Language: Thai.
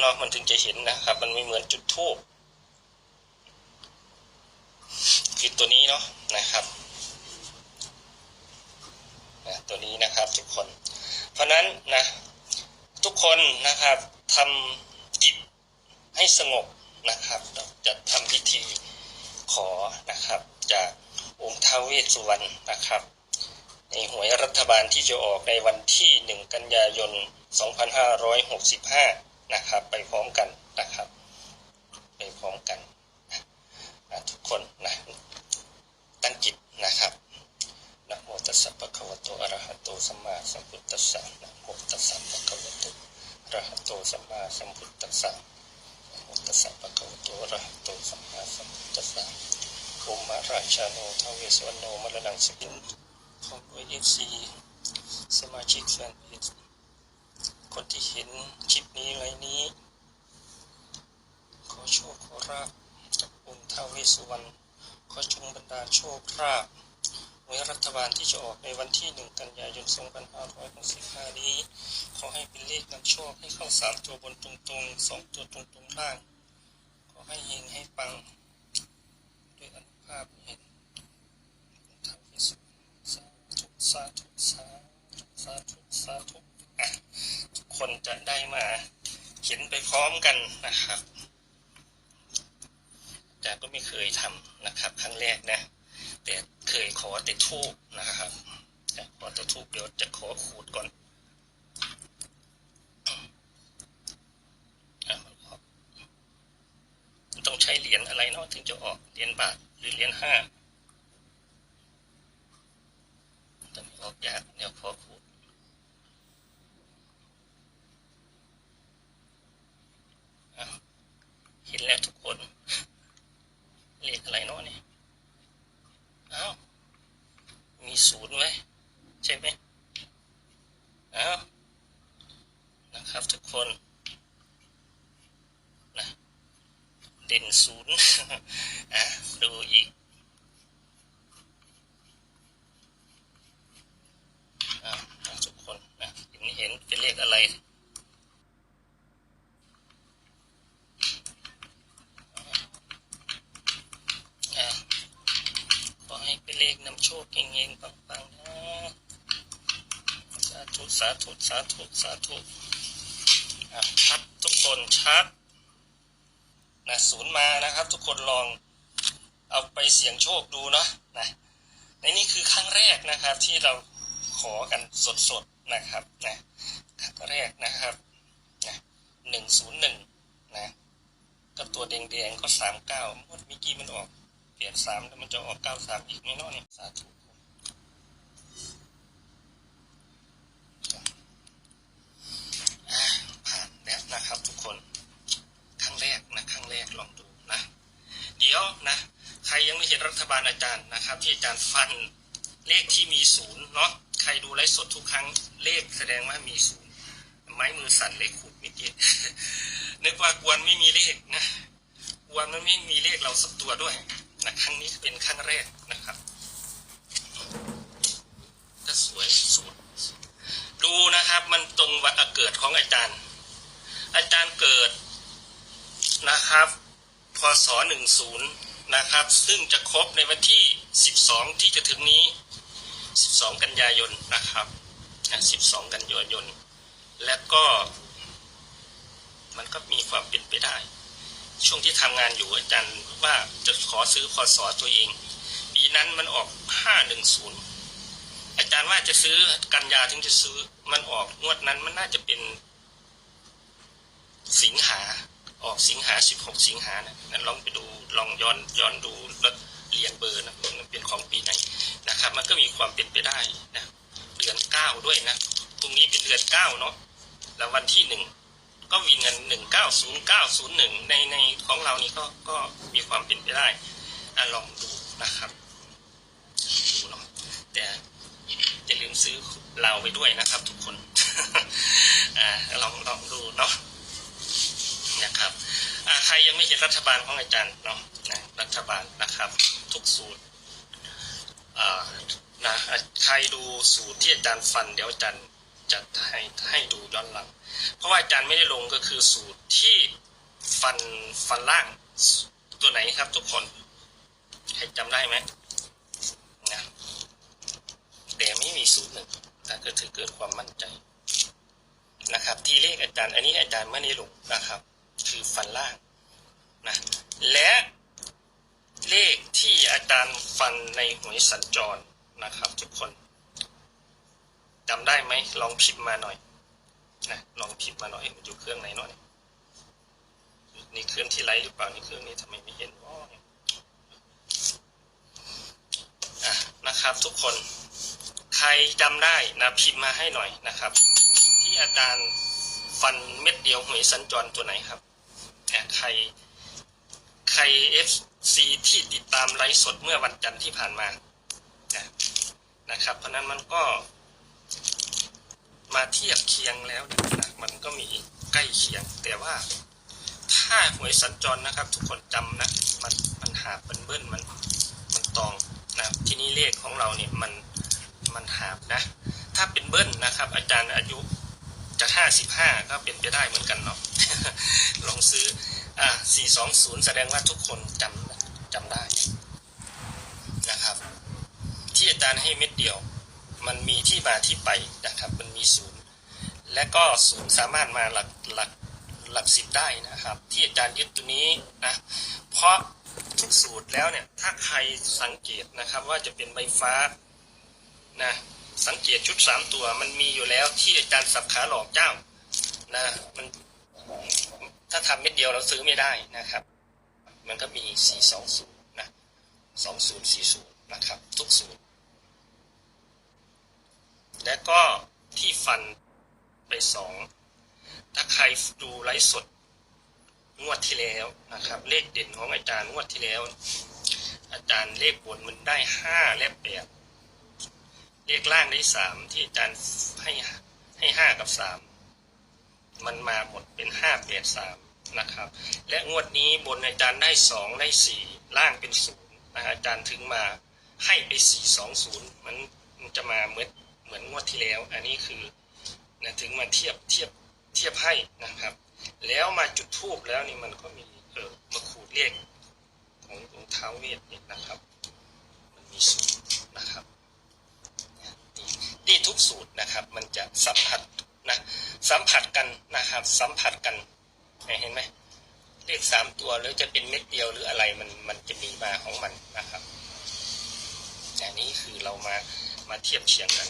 เนาะมันถึงจะเห็นนะครับ มันไม่เหมือนจุดทูบคือตัวนี้เนาะนะครับนะตัวนี้นะครับทุกคน เพราะนั้นนะทุกคนนะครับทำจิตให้สงบนะครับจะทำพิธีขอนะครับจากองค์ท้าวเวสสุวรรณนะครับ ในหวยรัฐบาลที่จะออกในวันที่ 1 กันยายน 2565 นะครับ ไปพร้อมกันนะครับ ไปพร้อมกันนะทุกคนนะตั้งจิตนะครับนะโมตัสสะภะคะวะโตอะระหะโตสัมมาสัมพุทธัสสะนะโมตัสสะภะคะวะโตอะระหะโตสัมมาสัมพุทธัสสะนะโมตัสสะภะคะวะโตอะระหะโตสัมมาสัมพุทธัสสะโอมาราชาโนทาเวสวรรณโนมรณังสปินของด้วยเอฟซีสมาชิกแฟนเพจ คนที่เห็นคลิปนี้ไลน์นี้ ขอโชคขอราบจากองค์ท้าวเวสสุวรรณขอจงบรรดาโชคราบหวยรัฐบาลที่จะออกในวันที่ 1 กันยายน 2565 นี้ ขอให้เป็นเลขนำโชคให้เข้า 3 ตัวบนตรงๆ 2 ตัวตรงๆล่าง ขอให้เฮงให้ปัง ด้วยอนุภาพเห็นท้าวเวสสุวรรณ สาธุสาธุสาธุสาธุสาธุอะทุกคน จะได้มาเขียนไปพร้อมกันนะครับแต่ก็ไม่เคยทำนะครับครั้งแรกนะ แต่เคยขอแต่ทูบนะครับขอแต่ทูบเดี๋ยวจะขอขูดก่อนต้องใช้เหรียญอะไรเนาะถึงจะออกเหรียญบาทหรือเหรียญห้าตอนนี้ออกยากเดี๋ยวพอพูดอ้าวเห็นแล้วทุกคน เลขอะไรเนาะเนี่ยอ้าวมี ศูนย์ไหมใช่ไหมอ้านะครับทุกคนนะเด่นศูนย์อะดูอีก อ่าทุกคนนะเห็นเห็นเป็นเลขอะไรอ่าขอให้เป็นเลขนำโชคเฮงๆปังๆนะ สาธุสาธุสาธุสาธุอะชัดทุกคนชัดนะศูนย์มานะครับ ทุกคนลองเอาไปเสี่ยงโชคดูเนาะนะในนี้คือครั้งแรกนะครับ ที่เราขอกันสดๆนะครับนะครั้งแรกนะครับนะหนึ่งศูนย์หนึ่งนะก็ตัวแดงๆก็สามเก้ามดมื่อกี้มันออก เปลี่ยนสามแล้วมันจะออกเก้าสามอีกไหมเนาะเนี่ยสาธุอ่าผ่านแล้วนะครับทุกคน ครั้งแรกนะครั้งแรกลองดูนะ เดี๋ยวนะ ใครยังไม่เห็นรัฐบาล อาจารย์นะครับ ที่อาจารย์ฟันเลขที่มีศูนย์เนาะใครดูไลฟ์สดทุกครั้งเลขแสดงว่ามีศูนย์ไม้มือสั่นเลขขุดเมื่อกี้นึกว่ากวนไม่มีเลขนะกวนมันไม่มีเลขเราสักตัวด้วยนะครั้งนี้เป็นครั้งแรกนะครับก็สวยสุดดูนะครับมันตรงวันเกิดของอาจารย์ อาจารย์เกิดนะครับพศหนึ่งศูนย์ นะครับ ซึ่งจะครบในวันที่สิบสองที่จะถึงนี้ 12 กันยายนนะครับ12 กันยายน และก็ มันก็มีความเป็นไปได้ ช่วงที่ทำงานอยู่อาจารย์ว่าจะขอซื้อพศตัวเอง ปีนั้นมันออก 510 อาจารย์ว่าจะซื้อกันยาถึงจะซื้อ มันออกงวดนั้นมันน่าจะเป็นสิงหา ออกสิงหา 16 สิงหานะนั้นลองไปดูลองย้อนย้อนดูแล้วเรียงเบอร์นะมันเป็นของปีไหนนะครับ มันก็มีความเป็นไปได้นะเดือนเก้าด้วยนะตรงนี้เป็นเดือนเก้าเนาะแล้ววันที่หนึ่งก็วินเงินหนึ่งเก้าศูนย์เก้าศูนย์หนึ่งในในของเรานี่ก็ก็มีความเป็นไปได้อะลองดูนะครับดูเนาะแต่อย่าลืมซื้อเราไปด้วยนะครับ ทุกคนอ่าลองลองดูเนาะ นะครับใครยังไม่เห็นรัฐบาลของอาจารย์เนาะนะรัฐบาลนะครับ ทุกสูตรนะใครดูสูตรที่อาจารย์ฟันเดี๋ยวอาจารย์จะให้ให้ดูย้อนหลัง เพราะว่าอาจารย์ไม่ได้ลงก็คือสูตรที่ฟันฟันล่างตัวไหนครับทุกคนใครจำได้ไหมนะแต่ไม่มีสูตรหนึ่งแต่ก็ถือเกิดความมั่นใจนะครับ ทีเลขอาจารย์ อันนี้อาจารย์ไม่ได้ลงนะครับ คือฟันล่างนะและเลขที่อาจารย์ฟันในหวยสัญจรนะครับทุกคนจำได้ไหมลองพิมพ์มาหน่อยนะลองพิมพ์มาหน่อยมันอยู่เครื่องไหนหน่อยนี่เครื่องที่ไรหรือเปล่านี่เครื่องนี้ทำไมไม่เห็นอ๋อเนี่ยอะนะครับทุกคนใครจำได้นะพิมพ์มาให้หน่อยนะครับ ที่อาจารย์ฟันเม็ดเดียวหวยสัญจรตัวไหนครับ เนี่ยใคร ใครเอฟซีที่ติดตามไลฟ์สดเมื่อวันจันทร์ที่ผ่านมานะครับ เพราะนั้นมันก็ มาเทียบเคียงแล้วนะมันก็มีใกล้เคียง แต่ว่าถ้าหวยสัญจรนะครับ ทุกคนจำนะมันมันหาเป็นเบิ้ลมันมันตองนะทีนี้เลขของเราเนี่ยมันมันหาบนะ ถ้าเป็นเบิ้ลนะครับ อาจารย์อายุ ห้าสิบห้าก็เป็นไปได้เหมือนกันเนาะลองซื้ออะสี่สองศูนย์แสดงว่าทุกคนจำจำได้นะครับ ที่อาจารย์ให้เม็ดเดียว มันมีที่มาที่ไปนะครับ มันมีศูนย์และก็ศูนย์สามารถมาหลักหลักหลักสิบได้นะครับ ที่อาจารย์ยึดตัวนี้นะเพราะทุกสูตรแล้วเนี่ยถ้าใครสังเกตนะครับว่าจะเป็นใบฟ้านะ สังเกตชุดสามตัว มันมีอยู่แล้วที่อาจารย์สับขาหลอกเจ้านะมันถ้าทำเม็ดเดียวเราซื้อไม่ได้นะครับ มันก็มีสี่สองศูนย์นะสองศูนย์สี่ศูนย์นะครับ ทุกสูตร และก็ที่ฟันไปสองถ้าใครดูไลฟ์สดงวดที่แล้วนะครับ เลขเด่นของอาจารย์งวดที่แล้ว อาจารย์เลขบนมันได้ห้าและแปด เลขล่างได้สามที่อาจารย์ให้ให้ห้ากับสามมันมาหมดเป็นห้าแปดสามนะครับ และงวดนี้บนอาจารย์ได้สองได้สี่ล่างเป็นศูนย์นะอาจารย์ถึงมาให้ไปสี่สองศูนย์มันมันจะมาเหมือนเหมือนงวดที่แล้ว อันนี้คือนะถึงมาเทียบเทียบเทียบให้นะครับ แล้วมาจุดทูบแล้วนี่มันก็มีเออมาขูดเลขขององค์ท้าเวทเนี่ยนะครับ มันมีสูนะครับ นี่นี่ทุกสูตรนะครับ มันจะสัมผัสนะสัมผัสกันนะครับ สัมผัสกันเห็นไหมเลขสามตัวหรือจะเป็นเม็ดเดียวหรืออะไรมันมันจะมีมาของมันนะครับอันนี้คือเรามามาเทียบเคียงกัน